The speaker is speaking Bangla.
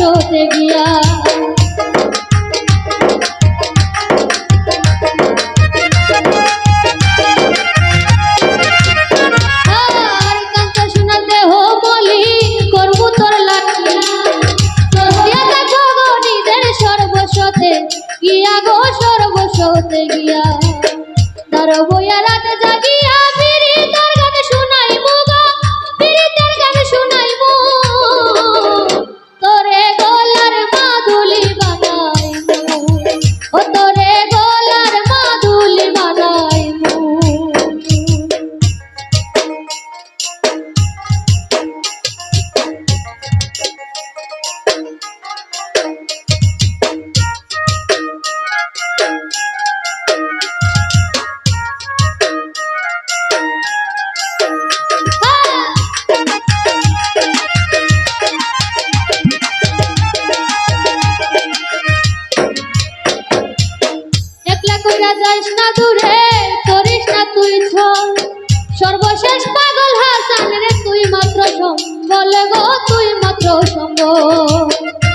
শোতে গিয়া তুই মাত্র সম্বল